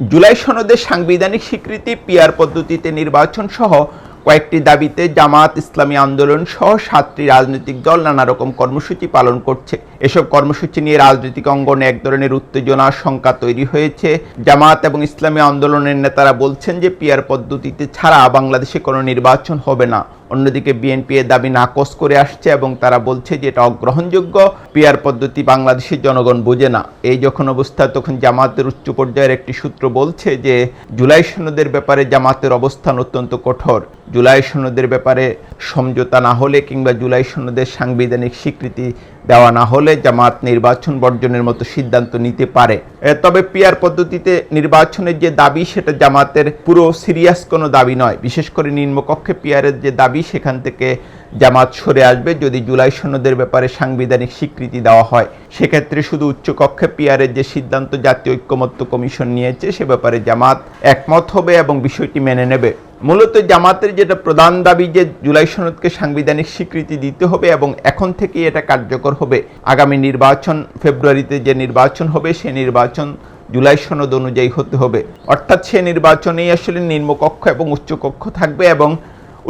জুলাই সনদের সাংবিধানিক স্বীকৃতি পিয়ার পদ্ধতিতে নির্বাচন সহ কয়েকটি দাবিতে জামাত ইসলামী আন্দোলন সহ সাতটি রাজনৈতিক দল নানা রকম কর্মসূচি পালন করছে। এসব কর্মসূচি নিয়ে রাজনৈতিক অঙ্গনে এক ধরনের উত্তেজনা শঙ্কা তৈরি হয়েছে। জামাত এবং ইসলামী আন্দোলনের নেতারা বলছেন যে পিয়ার পদ্ধতিতে ছাড়া বাংলাদেশে কোনো নির্বাচন হবে না। অন্যদিকে বিএনপি এর দাবি নাকচ করে আসছে এবং তারা বলছে যে এটা অগ্রহণযোগ্য পিয়ার পদ্ধতি বাংলাদেশের জনগণ বোঝে না। এই যখন অবস্থা, তখন জামাতের উচ্চ পর্যায়ের একটি সূত্র বলছে যে জুলাই সনদের ব্যাপারে জামাতের অবস্থান অত্যন্ত কঠোর। জুলাই সনদের ব্যাপারে সমঝোতা না হলে কিংবা জুলাই সনদের সাংবিধানিক স্বীকৃতি দেওয়া না হলে জামাত নির্বাচন বর্জনের মতো সিদ্ধান্ত নিতে পারে। তবে পিয়ার পদ্ধতিতে নির্বাচনের যে দাবি, সেটা জামাতের পুরো সিরিয়াস কোনো দাবি নয়। বিশেষ করে নিম্নকক্ষে পিয়ারের যে দাবি, সেখান থেকে জামাত সরে আসবে যদি জুলাই সৈন্যদের ব্যাপারে সাংবিধানিক স্বীকৃতি দেওয়া হয়। সেক্ষেত্রে শুধু উচ্চকক্ষে পিয়ারের যে সিদ্ধান্ত জাতীয় ঐক্যমত্য কমিশন নিয়েছে, সে ব্যাপারে জামাত একমত হবে এবং বিষয়টি মেনে নেবে। মূলত জামাতের যেটা প্রধান দাবি যে জুলাই সনদকে সাংবিধানিক স্বীকৃতি দিতে হবে এবং এখন থেকেই এটা কার্যকর হবে। আগামী নির্বাচন, ফেব্রুয়ারিতে যে নির্বাচন হবে, সে নির্বাচন জুলাই সনদ অনুযায়ী হতে হবে। অর্থাৎ সে নির্বাচনেই আসলে নিম্নকক্ষ এবং উচ্চকক্ষ থাকবে এবং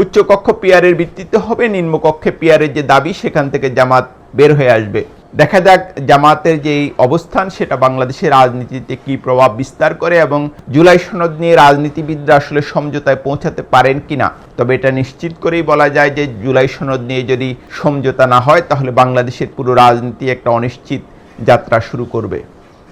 উচ্চকক্ষ পিয়ারের ভিত্তিতে হবে, নিম্নকক্ষে পিয়ারের যে দাবি, সেখান থেকে জামাত বের হয়ে আসবে। দেখা যাক জামাতের যে অবস্থান, সেটা বাংলাদেশের রাজনীতিতে কি প্রভাব বিস্তার করে এবং জুলাই সনদ নিয়ে রাজনীতিবিদরা আসলে সমঝোতায় পৌঁছাতে পারেন কিনা। তবে এটা নিশ্চিত করেই বলা যায় যে জুলাই সনদ নিয়ে যদি সমঝোতা না হয়, তাহলে বাংলাদেশের পুরো রাজনীতি একটা অনিশ্চিত যাত্রা শুরু করবে।